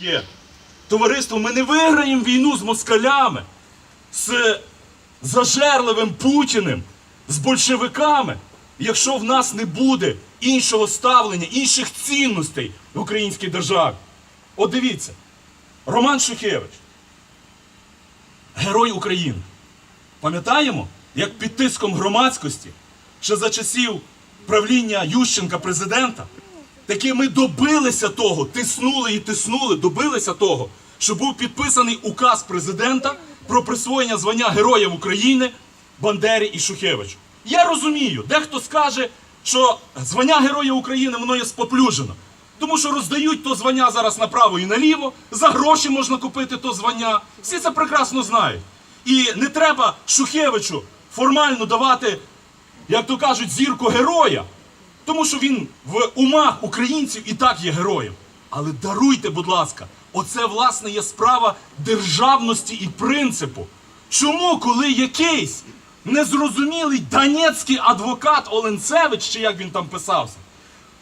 є. Товариство, ми не виграємо війну з москалями, з зажерливим Путіним, з большевиками, якщо в нас не буде іншого ставлення, інших цінностей в українській державі. От дивіться, Роман Шухевич, герой України. Пам'ятаємо, як під тиском громадськості, ще за часів правління Ющенка президента, таки ми добилися того, тиснули і тиснули, добилися того, що був підписаний указ президента про присвоєння звання Героїв України Бандері і Шухевичу. Я розумію, дехто скаже, що звання Героя України воно є споплюжено. Тому що роздають то звання зараз направо і наліво, за гроші можна купити то звання. Всі це прекрасно знають. І не треба Шухевичу формально давати, як то кажуть, зірку героя, тому що він в умах українців і так є героєм. Але даруйте, будь ласка, оце власне є справа державності і принципу. Чому, коли якийсь незрозумілий донецький адвокат Оленцевич, чи як він там писався,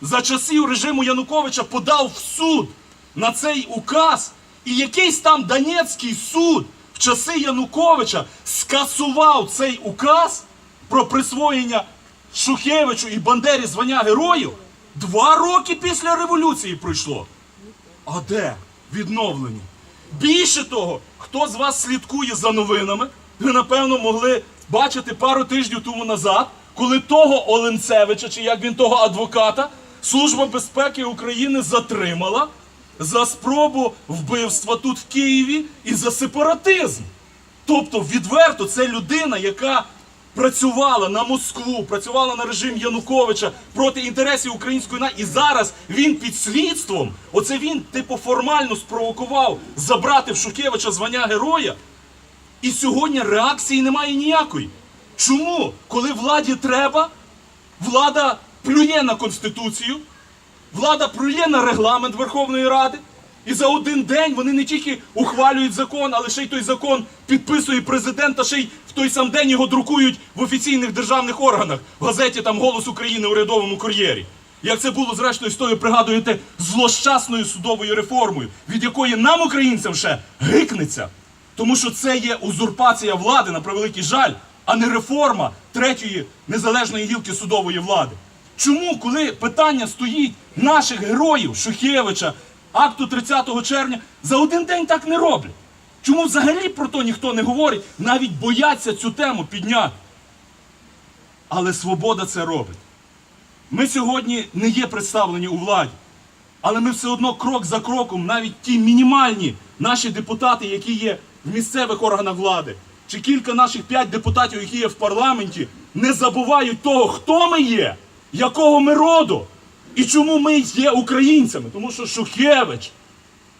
за часів режиму Януковича подав в суд на цей указ, і якийсь там Донецький суд в часи Януковича скасував цей указ про присвоєння Шухевичу і Бандері звання героїв, два роки після революції пройшло. А де відновлення? Більше того, хто з вас слідкує за новинами, ви напевно могли бачити пару тижнів тому назад, коли того Оленцевича, чи як він того адвоката, Служба безпеки України затримала за спробу вбивства тут в Києві і за сепаратизм. Тобто, відверто, це людина, яка працювала на Москву, працювала на режим Януковича проти інтересів української нації. І зараз він під слідством. Оце він, типу, формально спровокував забрати в Шухевича звання героя. І сьогодні реакції немає ніякої. Чому? Коли владі треба, влада плює на Конституцію, влада плює на регламент Верховної Ради. І за один день вони не тільки ухвалюють закон, але ще й той закон підписує президент, а ще й в той сам день його друкують в офіційних державних органах, в газеті там Голос України урядовому кур'єрі. Як це було зрештою з тою, пригадуєте, злощасною судовою реформою, від якої нам, українцям, ще гикнеться. Тому що це є узурпація влади, на превеликий жаль, а не реформа третьої незалежної гілки судової влади. Чому, коли питання стоїть наших героїв Шухевича, акту 30 червня, за один день так не роблять? Чому взагалі про то ніхто не говорить, навіть бояться цю тему підняти? Але свобода це робить. Ми сьогодні не є представлені у владі, але ми все одно крок за кроком, навіть ті мінімальні наші депутати, які є в місцевих органах влади, чи кілька наших п'ять депутатів, які є в парламенті, не забувають того, хто ми є, якого ми роду і чому ми є українцями. Тому що Шухевич,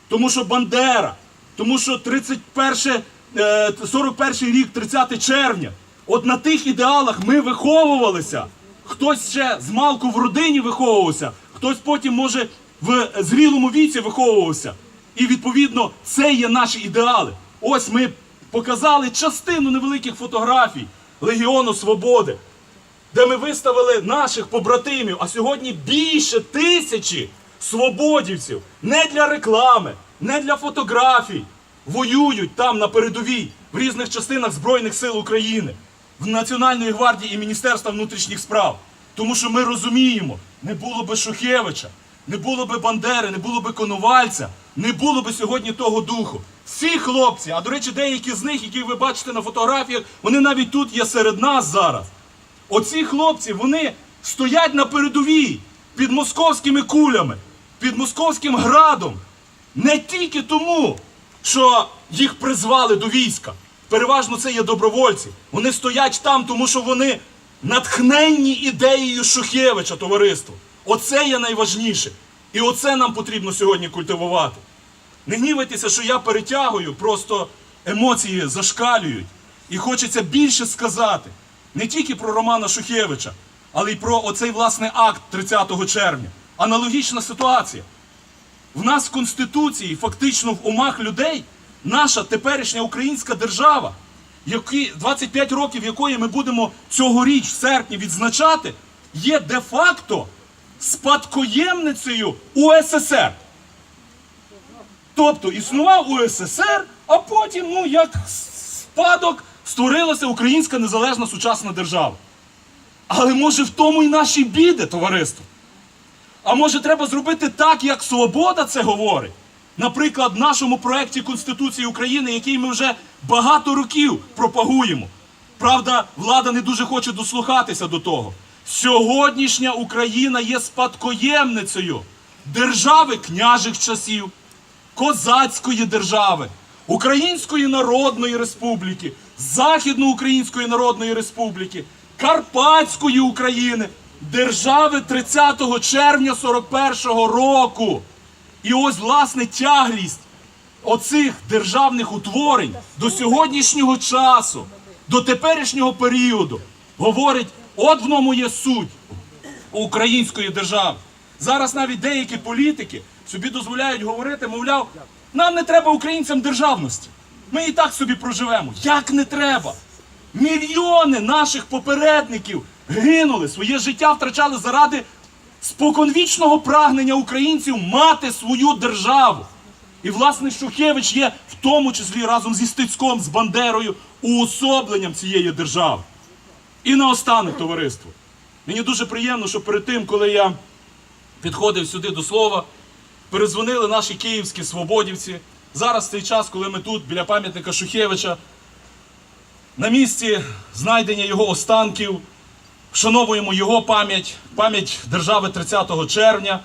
тому що Бандера, тому що 31, е, 41 рік, 30 червня. От на тих ідеалах ми виховувалися. Хтось ще з малку в родині виховувався, хтось потім, може, в зрілому віці виховувався. І відповідно це є наші ідеали. Ось ми показали частину невеликих фотографій Легіону Свободи, де ми виставили наших побратимів, а сьогодні більше тисячі свободівців не для реклами, не для фотографій. Воюють там на передовій в різних частинах Збройних сил України, в Національної гвардії і Міністерства внутрішніх справ. Тому що ми розуміємо, не було би Шухевича, не було би Бандери, не було би Коновальця, не було би сьогодні того духу. Всі хлопці, а до речі, деякі з них, які ви бачите на фотографіях, вони навіть тут є серед нас зараз. Оці хлопці, вони стоять на передовій під московськими кулями, під московським градом. Не тільки тому, що їх призвали до війська. Переважно це є добровольці. Вони стоять там, тому що вони натхненні ідеєю Шухевича, товариство. Оце є найважніше. І оце нам потрібно сьогодні культивувати. Не гнівайтеся, що я перетягую, просто емоції зашкалюють. І хочеться більше сказати не тільки про Романа Шухевича, але й про оцей власний акт 30 червня. Аналогічна ситуація. В нас в Конституції, фактично в умах людей, наша теперішня українська держава, які, 25 років якої ми будемо цьогоріч в серпні відзначати, є де-факто спадкоємницею УССР. Тобто існував УССР, а потім, ну як спадок, створилася українська незалежна сучасна держава. Але може в тому і наші біди, товариство. А може треба зробити так, як Свобода це говорить? Наприклад, в нашому проєкті Конституції України, який ми вже багато років пропагуємо. Правда, влада не дуже хоче дослухатися до того. Сьогоднішня Україна є спадкоємницею держави княжих часів, козацької держави, Української Народної Республіки, Західноукраїнської Народної Республіки, Карпатської України, держави 30 червня 41-го року. І ось власне тяглість оцих державних утворень до сьогоднішнього часу, до теперішнього періоду говорить, от в ньому є суть української держави. Зараз навіть деякі політики собі дозволяють говорити, мовляв, нам не треба українцям державності. Ми і так собі проживемо. Як не треба? Мільйони наших попередників гинули, своє життя втрачали заради споконвічного прагнення українців мати свою державу. І, власне, Шухевич є в тому числі разом зі Стецьком, з Бандерою, уособленням цієї держави. І наостанок, товариство. Мені дуже приємно, що перед тим, коли я підходив сюди до слова, перезвонили наші київські свободівці. Зараз цей час, коли ми тут, біля пам'ятника Шухевича, на місці знайдення його останків, вшановуємо його пам'ять, пам'ять держави 30 червня.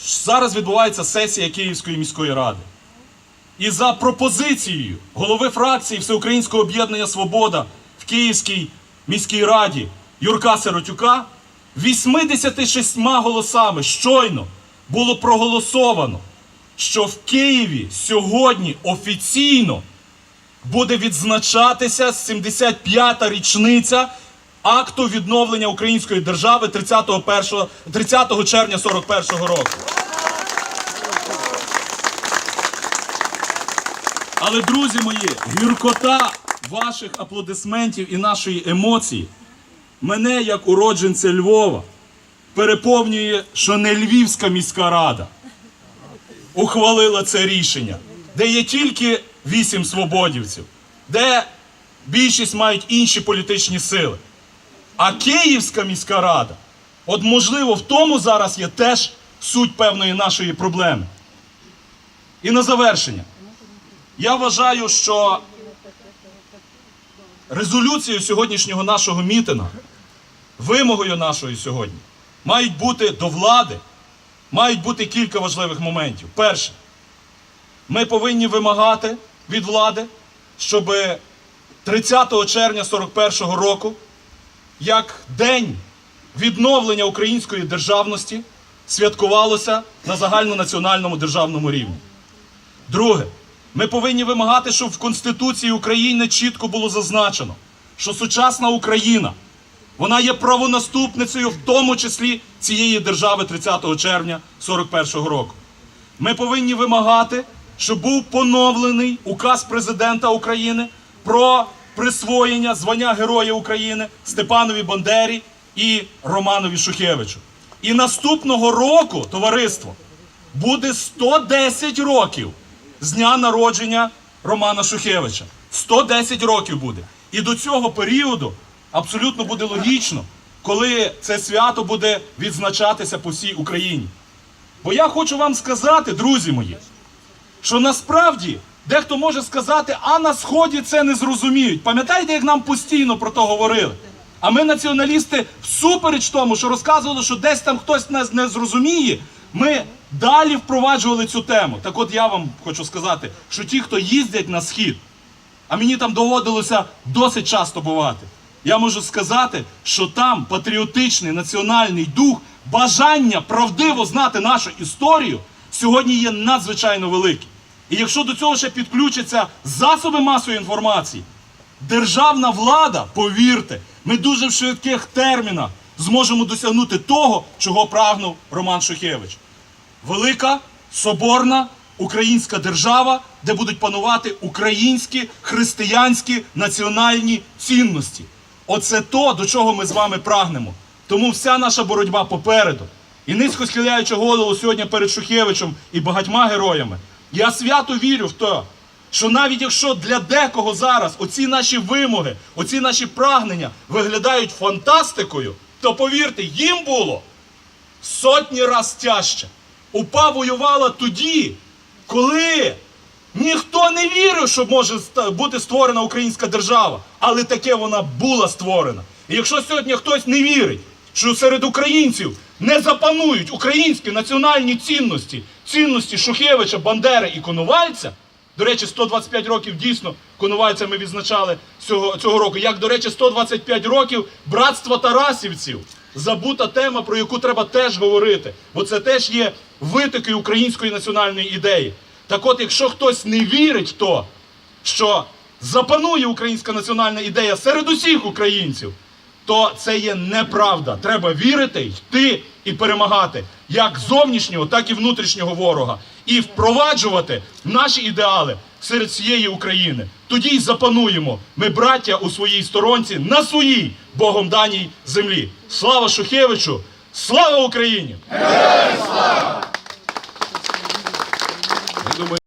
Зараз відбувається сесія Київської міської ради. І за пропозицією голови фракції Всеукраїнського об'єднання Свобода в Київській міській раді Юрка Сиротюка 86 голосами щойно було проголосовано, що в Києві сьогодні офіційно буде відзначатися 75-та річниця акту відновлення української держави 31, 30 червня 41-го року. Але, друзі мої, гіркота ваших аплодисментів і нашої емоції мене, як уродженця Львова, переповнює, що не Львівська міська рада ухвалила це рішення, де є тільки вісім свободівців, де більшість мають інші політичні сили. А Київська міська рада, от можливо, в тому зараз є теж суть певної нашої проблеми. І на завершення. Я вважаю, що резолюцією сьогоднішнього нашого мітина, вимогою нашої сьогодні, мають бути до влади, мають бути кілька важливих моментів. Перше, ми повинні вимагати від влади, щоб 30 червня 41-го року, як день відновлення української державності, святкувалося на загальнонаціональному державному рівні. Друге, ми повинні вимагати, щоб в Конституції України чітко було зазначено, що сучасна Україна вона є правонаступницею, в тому числі цієї держави 30 червня 41-го року. Ми повинні вимагати, щоб був поновлений указ президента України про присвоєння звання Героя України Степанові Бандері і Романові Шухевичу. І наступного року, товариство, буде 110 років з дня народження Романа Шухевича. 110 років буде. І до цього періоду абсолютно буде логічно, коли це свято буде відзначатися по всій Україні. Бо я хочу вам сказати, друзі мої, що насправді дехто може сказати, а на сході це не зрозуміють. Пам'ятаєте, як нам постійно про то говорили? А ми, націоналісти, всупереч тому, що розказували, що десь там хтось нас не зрозуміє, ми далі впроваджували цю тему. Так от я вам хочу сказати, що ті, хто їздять на схід, а мені там доводилося досить часто бувати. Я можу сказати, що там патріотичний національний дух, бажання правдиво знати нашу історію сьогодні є надзвичайно велике. І якщо до цього ще підключаться засоби масової інформації, державна влада, повірте, ми дуже в швидких термінах зможемо досягнути того, чого прагнув Роман Шухевич. Велика соборна українська держава, де будуть панувати українські християнські національні цінності. Оце то, до чого ми з вами прагнемо. Тому вся наша боротьба попереду. І низько схиляючи голову сьогодні перед Шухевичем і багатьма героями, Я свято вірю в те, що навіть якщо для декого зараз оці наші вимоги, оці наші прагнення виглядають фантастикою, то повірте, їм було сотні раз тяжче. УПА воювала тоді, коли ніхто не вірив, що може бути створена українська держава, але таке вона була створена. І якщо сьогодні хтось не вірить, що серед українців не запанують українські національні цінності, цінності Шухевича, Бандери і Коновальця. До речі, 125 років дійсно Коновальця ми відзначали цього, цього року. Як, до речі, 125 років братства Тарасівців. Забута тема, про яку треба теж говорити, бо це теж є витоки української національної ідеї. Так от, якщо хтось не вірить то, що запанує українська національна ідея серед усіх українців, то це є неправда. Треба вірити, йти і перемагати як зовнішнього, так і внутрішнього ворога, і впроваджувати наші ідеали серед всієї України. Тоді й запануємо ми, браття, у своїй сторонці на своїй Богом даній землі. Слава Шухевичу! Слава Україні! думаю.